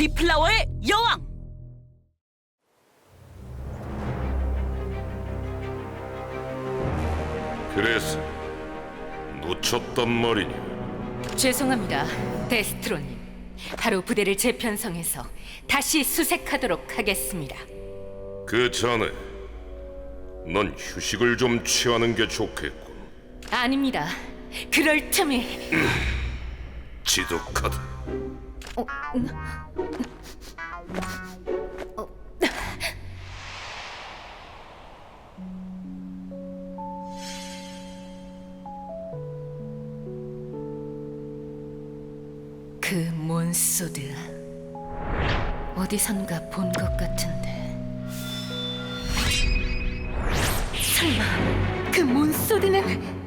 리플라워의 여왕! 그래서 놓쳤단 말이냐? 죄송합니다, 데스트로님. 하루 부대를 재편성해서 다시 수색하도록 하겠습니다. 그 전에 넌 휴식을 좀 취하는 게 좋겠군. 아닙니다. 그럴 틈이 지독하다. 어, 음. 어. 그 몬소드 어디선가 본 것 같은데 설마 그 몬소드는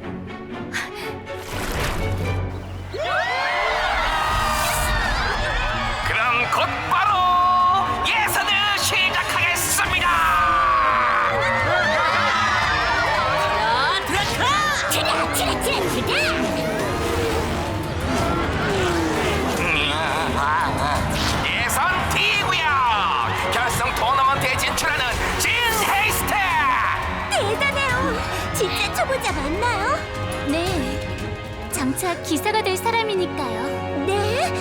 진짜 초보자 맞나요? 네 장차 기사가 될 사람이니까요 네?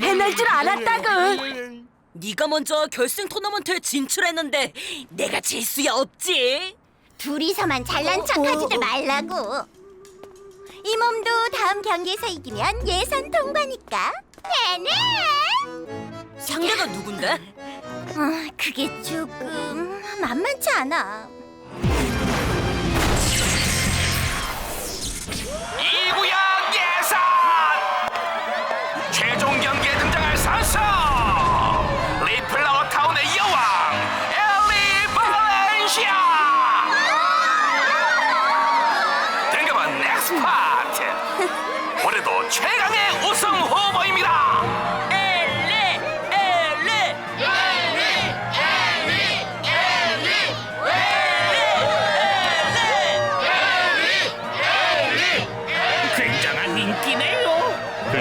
해낼 줄 알았다고! 네가 먼저 결승 토너먼트에 진출했는데 내가 질 수야 없지! 둘이서만 잘난 척하지들 말라고 이 몸도 다음 경기에서 이기면 예선 통과니까 네네 상대가 누군데? 아, 그게 조금 만만치 않아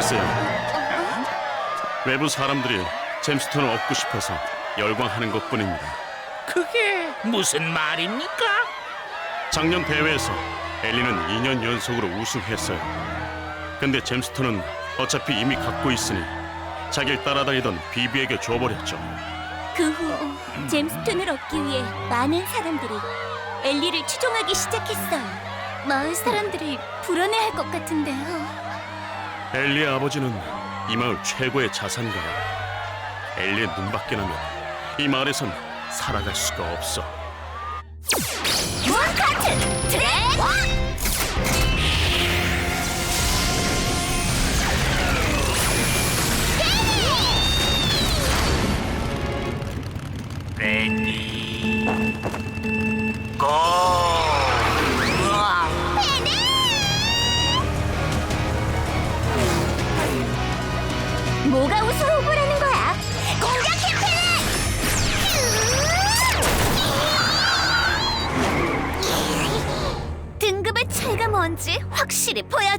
글쎄요. 외부 사람들이 잼스톤을 얻고 싶어서 열광하는 것뿐입니다. 그게 무슨 말입니까? 작년 대회에서 엘리는 2년 연속으로 우승했어요. 근데 잼스톤은 어차피 이미 갖고 있으니 자기를 따라다니던 비비에게 줘버렸죠. 그 후 잼스톤을 얻기 위해 많은 사람들이 엘리를 추종하기 시작했어요 마을 사람들이 불안해할 것 같은데요 엘리의 아버지는 이 마을 최고의 자산가요. 엘리의 눈밖에 나면 이 마을에선 살아갈 수가 없어. 원 카트 드래곤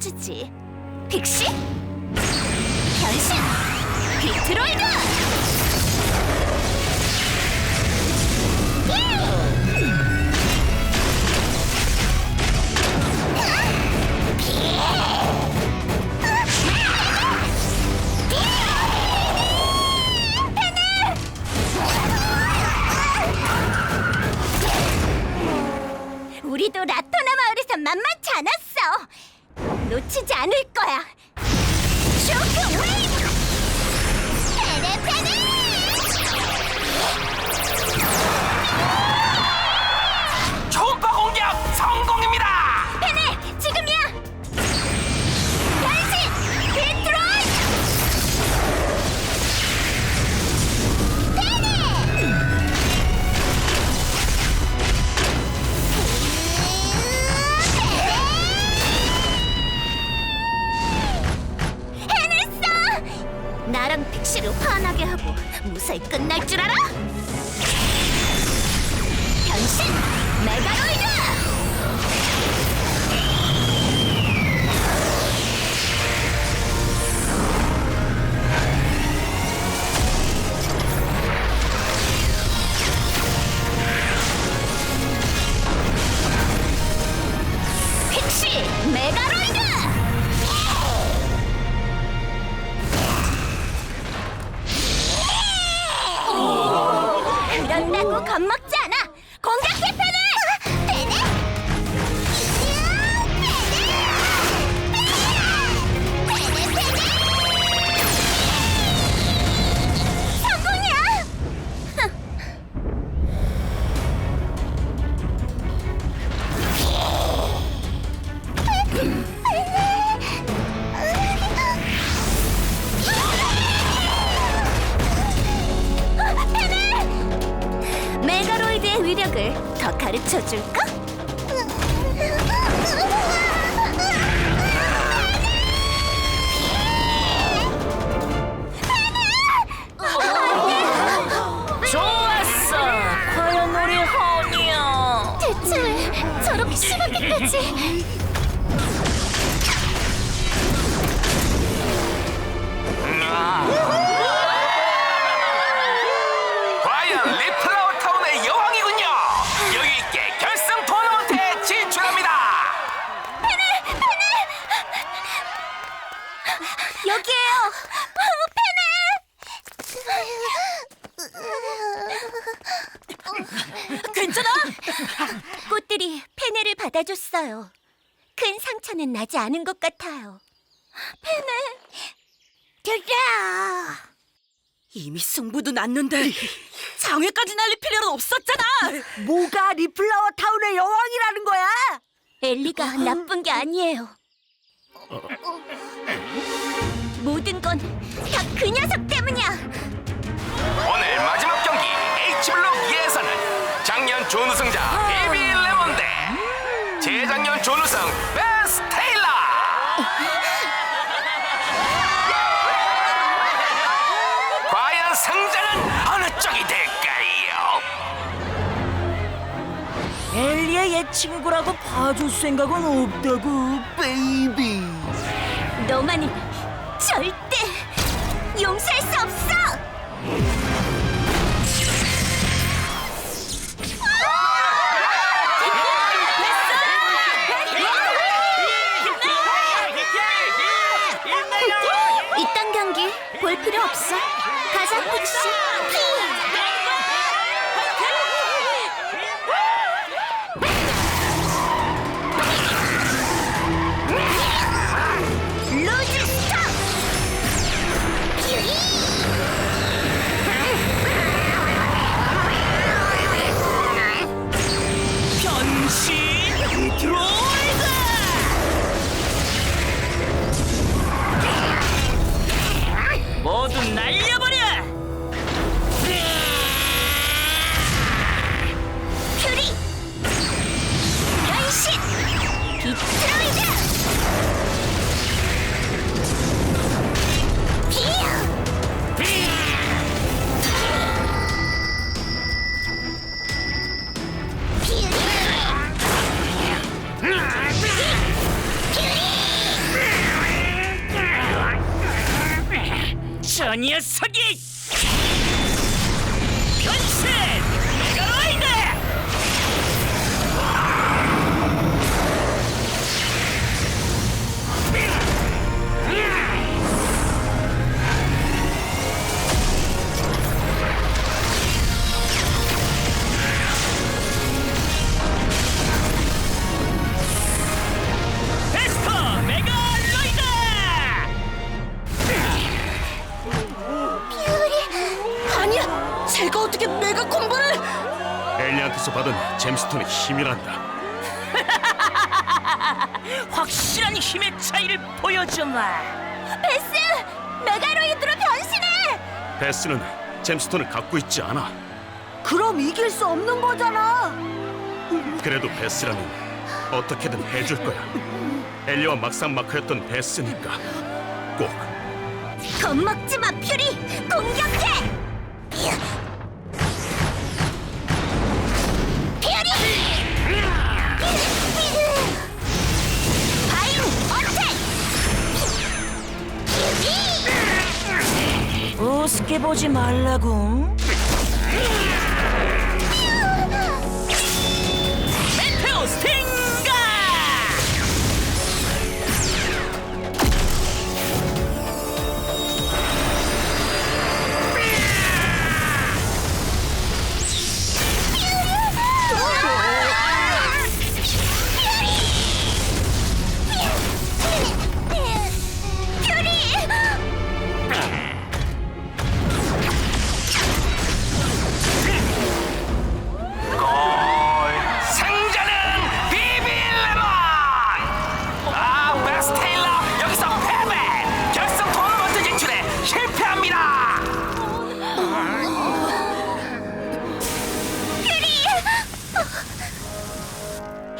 보여주지. 픽시? 변신! 비트로이드 무사히 끝날 줄 알아? 변신! 메가로이 위력을 더 가르쳐 줄까? 좋았어. 과연 우리 허니야. 대체 왜 저렇게 심하게까지? 과 여기에요. 괜찮아? 꽃들이 페네를 받아줬어요. 큰 상처는 나지 않은 것 같아요. 페네, 드라. 이미 승부도 났는데 장애까지 날릴 필요는 없었잖아. 뭐가 리플라워 타운의 여왕이라는 거야? 엘리가 나쁜 게 아니에요. 모든 건 다 그 녀석 때문이야. 오늘 마지막 경기 H블록 예선은 작년 준우승자 비비 레몬 대 재작년 준우승 베스 테일러. 과연 승자는 어느 쪽이 될까요? 엘리의 옛 친구라고 봐줄 생각은 없다고, 베이비. 너만은 절대 저 녀석이! 힘이란다. 확실한 힘의 차이를 보여주마! 베스! 메가로이드로 변신해! 베스는 잼스톤을 갖고 있지 않아. 그럼 이길 수 없는 거잖아. 그래도 베스라면 어떻게든 해줄 거야. 엘리와 막상 막하였던 베스니까 꼭 겁먹지 마, 퓨리! 보지 말라고.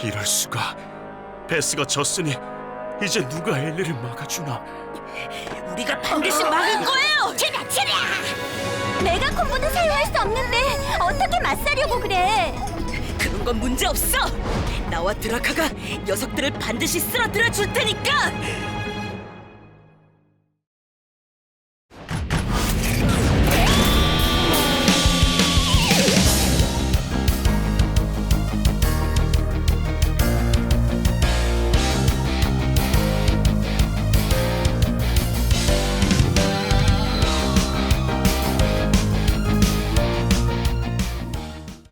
이럴 수가. 베스가 졌으니 이제 누가 엘리를 막아주나? 우리가 반드시 막을 거예요. 치랴 치랴! 내가 콤보는 사용할 수 없는데 어떻게 맞서려고 그래? 그런 건 문제 없어. 나와 드라카가 녀석들을 반드시 쓰러뜨려 줄 테니까.